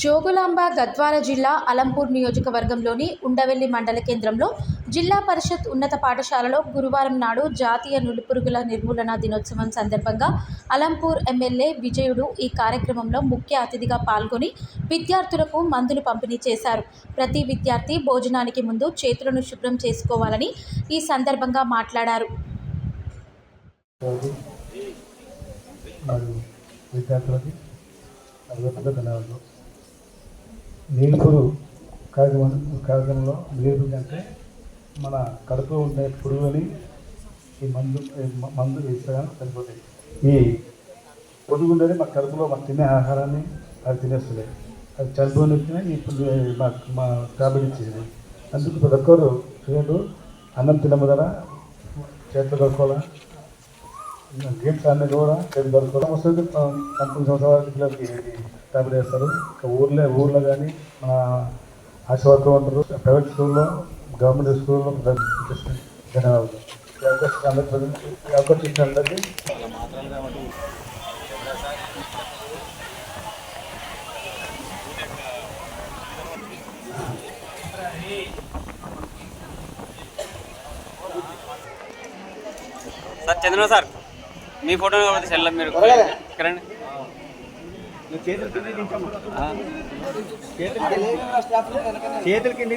జోగులాంబ గద్వాల జిల్లా అలంపూర్ నియోజకవర్గంలోని ఉండవెల్లి మండల కేంద్రంలో జిల్లా పరిషత్ ఉన్నత పాఠశాలలో గురువారం నాడు జాతీయ నులిపురుగుల నిర్మూలన దినోత్సవం సందర్భంగా అలంపూర్ ఎమ్మెల్యే విజయుడు ఈ కార్యక్రమంలో ముఖ్య అతిథిగా పాల్గొని విద్యార్థులకు మందులు పంపిణీ చేశారు. ప్రతి విద్యార్థి భోజనానికి ముందు చేతులను శుభ్రం చేసుకోవాలని ఈ సందర్భంగా మాట్లాడారు. విద్యార్థులకి ధన్యవాదాలు. నీలుపురు కార్యక్రమం కార్యక్రమంలో నీలుపురు అంటే మన కడుపులో ఉండే పురుగుని ఈ మందు మందు ఇస్తాను సరిపోతాయి. ఈ పురుగు ఉండేది మా కడుపులో మాకు తినే ఆహారాన్ని అది తినేస్తుంది. అది చనిపోయిన ఈ పురుగు మా మా టాబ్లెట్ ఇచ్చేది అందుకు ప్రతి ఒక్కరు చూడండి అన్నం తినముదర చేతులు కడుక్కోవాలా గేమ్స్ అన్నీ కూడా చేతులు దొరకడం వస్తుంది పంతొమ్మిది సంవత్సరాల పిల్లలకి టాబ్లెట్ వేస్తారు ఇంకా ఊర్లో ఊర్లో కానీ మన ఆశీర్వాదం ఉంటారు. ప్రైవేట్ స్కూల్లో గవర్నమెంట్ స్కూల్లో ధన్యవాదాలు. ఈ అవకాశం అందరికీ అవకాశం ఇచ్చిన అందరికీ సార్ చంద్రబాబు సార్ మీ ఫోటో కాబట్టి సెల్ మీరు ఇక్కడండి చేతుల కింద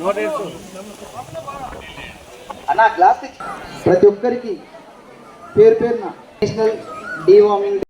నోట్ అన్న గ్లాస్ ప్రతి ఒక్కరికి పేరు పేరున నేషనల్ డీవార్మింగ్